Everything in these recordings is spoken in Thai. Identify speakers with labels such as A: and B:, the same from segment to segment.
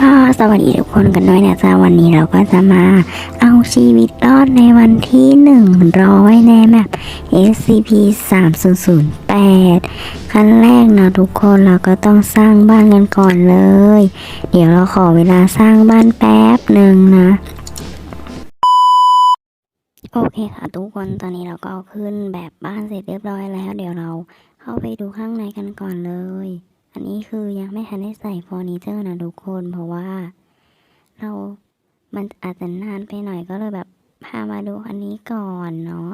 A: ก็สวัสดีทุกคนกันด้วยนะจ๊ะวันนี้เราก็จะมาเอาชีวิตรอดในวันที่ 100 ในแมป SCP 3008ขั้นแรกนะทุกคนเราก็ต้องสร้างบ้านกันก่อนเลย เดี๋ยวเราขอเวลาสร้างบ้านแป๊บหนึ่งนะโอเคค่ะทุกคนตอนนี้เราก็เอาขึ้นแบบบ้านเสร็จเรียบร้อยแล้ว เดี๋ยวเราเข้าไปดูข้างในกันก่อนเลย อันนี้คือยังไม่ทันได้ใส่เฟอร์นิเจอร์นะทุกคนเพราะว่า เรา มันอาจจะนานไปหน่อยก็เลยแบบพามาดูอันนี้ก่อนเนาะ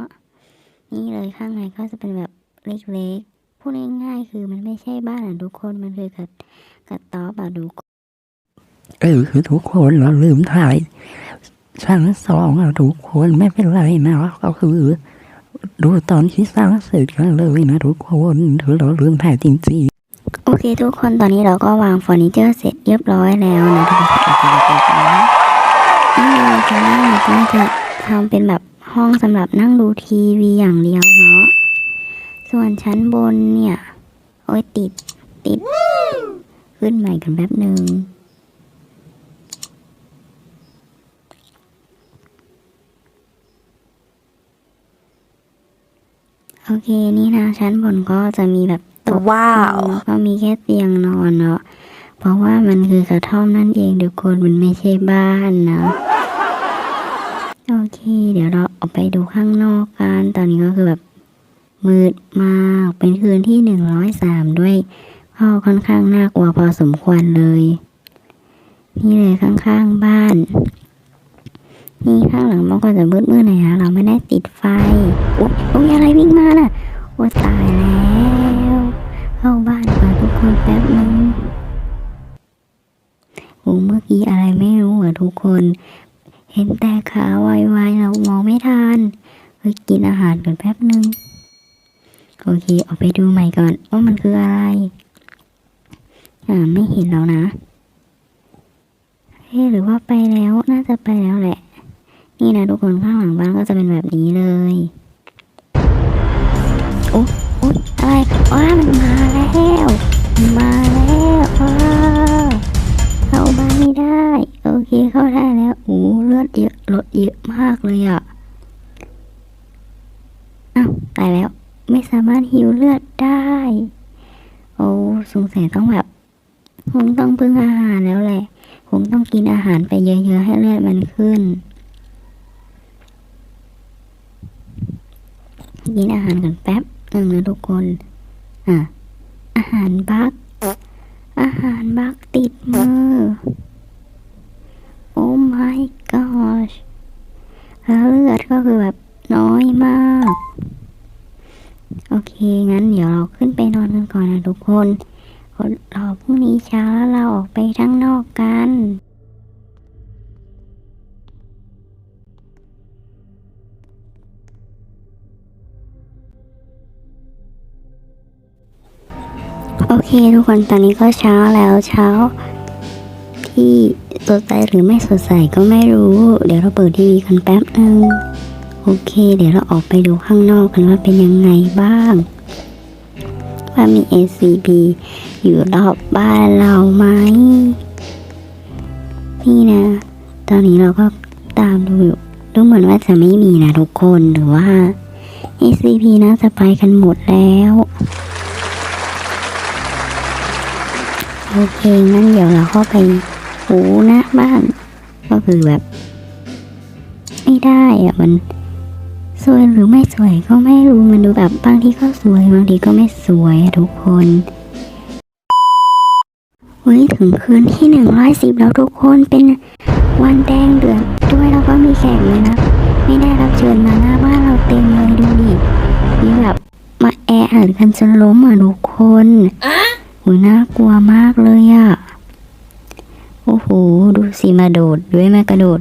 A: นี่เลยข้างในก็จะเป็นแบบเล็กๆ พูดง่ายๆคือมันไม่ใช่บ้านอะทุกคน มันคือกระกระต๊อบอะทุกคน
B: เออคือทุกคนเราลืมถ่ายชั้นสองอะทุกคนไม่เป็นไรนะก็คือดูตอนที่สร้างเสร็จกันเลยนะทุกคนถือเราลืมถ่ายจริงๆ
A: โอเคทุกคนตอนนี้เราก็วางเฟอร์นิเจอร์เสร็จเรียบร้อยแล้วนะทุกคนนี่เลยค่ะเราก็จะทำเป็นแบบห้องสำหรับนั่งดูทีวีอย่างเดียวเนาะส่วนชั้นบนเนี่ย โอ้ยติดติด ขึ้นใหม่กันแป๊บหนึ่งโอเค นี่นะชั้นบนก็จะมีแบบ
C: ว้าว
A: ก็มีแค่เตียงนอนเนาะเพราะว่ามันคือกระท่อมนั่นเองทุกคนมันไม่ใช่บ้านนะโอเค เดี๋ยวเราออกไปดูข้างนอกกันตอนนี้ก็คือแบบมืดมากเป็นคืนที่หนึ่งร้อยสามด้วยก็ค่อนข้างน่ากลัวพอสมควรเลย นี่เลยข้างๆบ้าน นี่ข้างหลังมันก็จะมืดๆหน่อยนะเราไม่ได้ติดไฟ อุ๊ยอุ๊ยอะไรวิ่งมาน่ะโอ้ตายแล้ว เข้าบ้านก่อนทุกคนแป๊บนึงโอ้เมื่อกี้อะไรไม่รู้อะทุกคน เห็นแต่ขาไวๆเรามองไม่ทันเฮ้ยกินอาหารก่อนแป๊บนึง โอเคออกไปดูใหม่ก่อนว่ามันคืออะไร อ่าไม่เห็นแล้วนะเฮ้หรือว่าไปแล้วน่าจะไปแล้วแหละ นี่นะทุกคนข้างหลังบ้านก็จะเป็นแบบนี้เลย อยอะไรว้ามันมาแล้วมาแล้วว้าเข้าบ้านไม่ได้ โอเคเข้าได้แล้วโอ้เลือดเยอะลดเยอะมากเลยอะอ้าวตายแล้วไม่สามารถหิวเลือดได้ โอ้สงสัยต้องแบบคงต้องพึ่งอาหารแล้วแหละคงต้องกินอาหารไปเยอะๆให้เลือดมันขึ้น กินอาหารกันแป๊บ นึ่งนะทุกคน อะ อาหารบัก อาหารบักติดมือ โอ้ my gosh แล้วเลือดก็คือแบบน้อยมาก โอเค งั้นเดี๋ยวเราขึ้นไปนอนกันก่อนนะทุกคนรอพรุ่งนี้เช้าแล้วเราออกไปข้างนอกกัน โอเคทุกคนตอนนี้ก็เช้าแล้วเช้า ที่สดใสหรือไม่สดใสก็ไม่รู้ เดี๋ยวเราเปิดทีวีกันแป๊บนึงโอเค เดี๋ยวเราออกไปดูข้างนอกกันว่าเป็นยังไงบ้าง ว่ามี SCP อยู่รอบบ้านเราไหมนี่นะ ตอนนี้เราก็ตามดูอยู่ดูเหมือนว่าจะไม่มีนะทุกคนหรือว่า SCP น่าจะไปกันหมดแล้ว โอเคงั้นเดี๋ยวเราเข้าไปหูหน้าบ้าน ก็คือแบบ ไม่ได้อะมันสวยหรือไม่สวยก็ไม่รู้มันดูแบบบางทีก็สวยบางทีก็ไม่สวยทุกคนเฮ้ยถึงคืนที่หนึ่งร้อยสิบแล้วทุกคนเป็นวันแดงเดือดด้วยแล้วก็มีแขกเลยนะไม่ได้รับเชิญมาหน้าบ้านเราเต็มเลยดูดิมีแบบมาแออัดกันจนล้มอะทุกคน โหน่ากลัวมากเลยอะ โอ้โห ดูสิมาโดดด้วยมากระโดด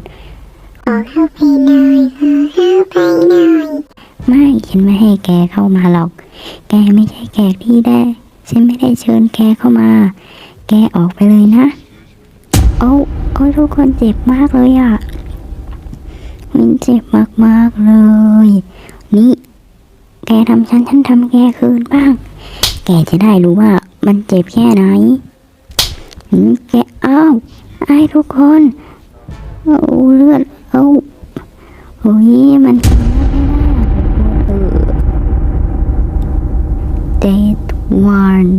D: ขอเข้าไปหน่อยขอเข้าไปหน่อย
A: ไม่ฉันไม่ให้แกเข้ามาหรอก แกไม่ใช่แขกที่ได้ ฉันไม่ได้เชิญแกเข้ามา แกออกไปเลยนะ โอ้โอ้ยทุกคนเจ็บมากเลยอะมันเจ็บมากๆเลย นี่ แกทำฉัน ฉันทำแกคืนบ้าง แกจะได้รู้ว่า มันเจ็บแค่ไหนหืมแกอ้าวไอ้ทุกคนเอาเลือดเอาโอ้ยมันทำไม่ได้อะทุกคนเออ Dead one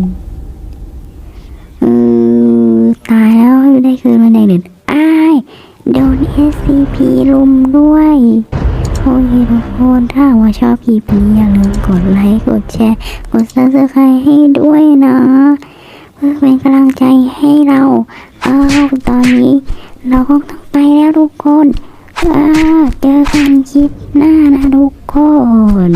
A: เออตายแล้วได้คืนวันแดงเด็ดอ้ายโดน SCP ลุมด้วย โอเคทุกคนถ้าว่าชอบคลิปนี้อย่าลืมกดไลค์กดแชร์ กดซับสไครต์ให้ด้วยนะ เพื่อเป็นกำลังใจให้เราเออตอนนี้ เราก็ต้องไปแล้วทุกคนเออเจอกันคลิปหน้านะทุกคน